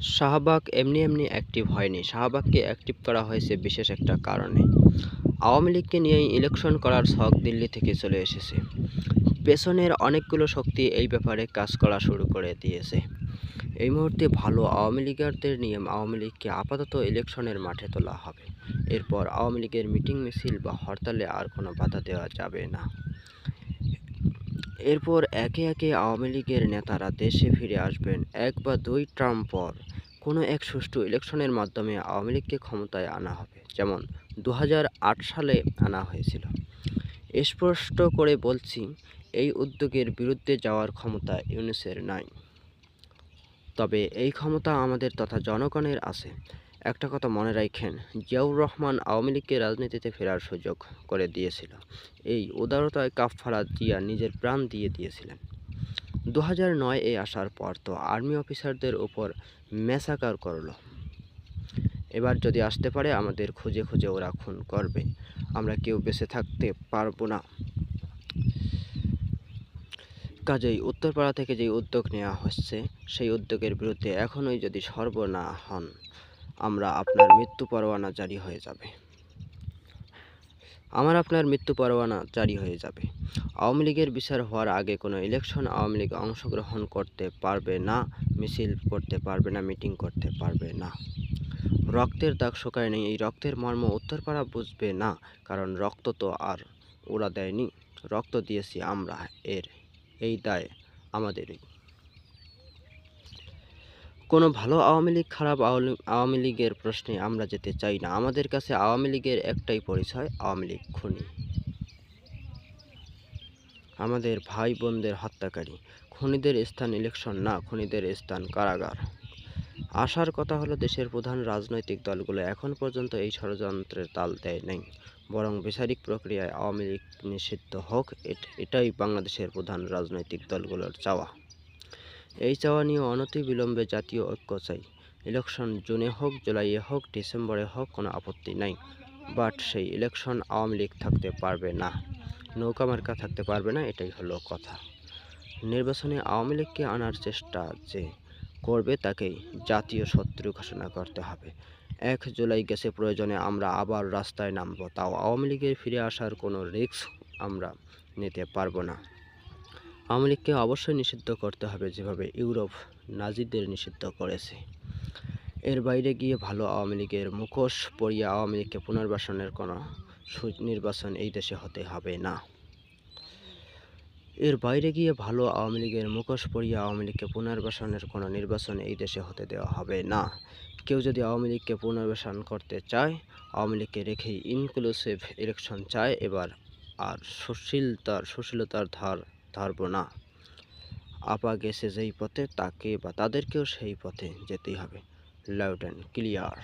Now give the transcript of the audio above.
শাহবাগ এমনি এমনি অ্যাক্টিভ হয়নি। শাহবাগকে অ্যাক্টিভ করা হয়েছে বিশেষ একটা কারণে। আওয়ামী লীগকে নিয়েই ইলেকশন করার শখ দিল্লি থেকে চলে এসেছে। পেছনের অনেকগুলো শক্তি এই ব্যাপারে কাজ করা শুরু করে দিয়েছে। এই মুহূর্তে ভালো আওয়ামী লীগারদের নিয়ে আওয়ামী লীগকে আপাতত ইলেকশনের মাঠে তোলা হবে। এরপর আওয়ামী লীগের মিটিং মিছিল বা হরতালে আর কোনো বাধা দেওয়া যাবে না। এরপর একে একে আওয়ামী লীগের নেতারা দেশে ফিরে আসবেন। এক বা দুই টার্ম পর। কোনো এক সুষ্ঠু ইলেকশনের মাধ্যমে আওয়ামী লীগকে ক্ষমতায় আনা হবে, যেমন দু হাজার আট সালে আনা হয়েছিল। স্পষ্ট করে বলছি, এই উদ্যোগের বিরুদ্ধে যাওয়ার ক্ষমতা ইউনিসের নাই। তবে এই ক্ষমতা আমাদের তথা জনগণের আছে। একটা কথা মনে রাখেন, জিয়াউর রহমান আওয়ামী লীগকে রাজনীতিতে ফেরার সুযোগ করে দিয়েছিল। এই উদারতায় কাফফারা জিয়া নিজের প্রাণ দিয়ে দিয়েছিলেন। দু হাজার নয় এ আসার পর তো আর্মি অফিসারদের উপর ম্যাসাকার করল। এবার যদি আসতে পারে, আমাদের খুঁজে খুঁজে ওরা খুন করবে। আমরা কেউ বেঁচে থাকতে পারব না। কাজেই উত্তরপাড়া থেকে যে উদ্যোগ নেওয়া হচ্ছে, সেই উদ্যোগের বিরুদ্ধে এখনই যদি সর্ব না হন, আমরা আপনার মৃত্যু পরোয়ানা জারি হয়ে যাবে। আমার আপনার মৃত্যু পরোয়ানা জারি হয়ে যাবে। আওয়ামী লীগের বিচার হওয়ার আগে কোনো ইলেকশন আওয়ামী লীগ অংশগ্রহণ করতে পারবে না, মিছিল করতে পারবে না মিটিং করতে পারবে না। রক্তের দাগ শোকায় নেই, এই রক্তের মর্ম উত্তরপাড়া বুঝবে না, কারণ রক্ত তো আর ওরা দেয়নি। রক্ত দিয়েছি আমরা, এর, এই দায় আমাদেরই। কোনো ভালো আওয়ামী লীগ, খারাপ আওয়ামী- লীগের প্রশ্নে আমরা যেতে চাই না। আমাদের কাছে আওয়ামী লীগের একটাই পরিচয়, আওয়ামী লীগ খুনি। আমাদের ভাই বোনদের হত্যাকারী। খুনিদের স্থান ইলেকশন না, খুনিদের স্থান কারাগার। আসার কথা হলো দেশের প্রধান রাজনৈতিক দলগুলো এখন পর্যন্ত এই ষড়যন্ত্রের তাল দেয় নাই। বরং বিচারিক প্রক্রিয়ায় আওয়ামী লীগ নিষিদ্ধ হোক, এট- এটাই বাংলাদেশের প্রধান রাজনৈতিক দলগুলোর চাওয়া। এই চাওয়া নিয়ে অনতি বিলম্বে জাতীয় ঐক্য চাই। ইলেকশন জুনে হোক, জুলাইয়ে হোক, ডিসেম্বরে হোক, কোনো আপত্তি নাই। বাট সেই ইলেকশন আওয়ামী লীগ থাকতে পারবে না। নৌকা মার্কা থাকতে পারবে না, এটাই হলো কথা। নির্বাচনে আওয়ামী লীগকে আনার চেষ্টা যে করবে, তাকেই জাতীয় শত্রু ঘোষণা করতে হবে। এক জুলাই গেছে প্রয়োজনে আমরা আবার রাস্তায় নামবো, তাও আওয়ামী লীগের ফিরে আসার কোনো রিস্ক আমরা নিতে পারব না। আওয়ামী লীগকে অবশ্যই নিষিদ্ধ করতে হবে যেভাবে ইউরোপ নাজিদের নিষিদ্ধ করেছে। এর বাইরে গিয়ে ভালো আওয়ামী লীগের মুখোশ পরিয়ে আওয়ামী লীগকে পুনর্বাসনের কোনো নির্বাচন এই দেশে হতে হবে না। এর বাইরে গিয়ে ভালো আওয়ামী লীগের মুখোশ পরিয়ে আওয়ামী লীগকে পুনর্বাসনের কোনো নির্বাচন এই দেশে হতে দেওয়া হবে না। কেউ যদি আওয়ামী লীগকে পুনর্বাসন করতে চায়, আওয়ামী লীগকে রেখেই ইনক্লুসিভ ইলেকশন চায়, এবার আর সুশীলতার সুশীলতার ধার ধারব না। আপা গেছে যেই পথে, তাকে বা তাদেরকেও সেই পথে যেতেই হবে। Loud and clear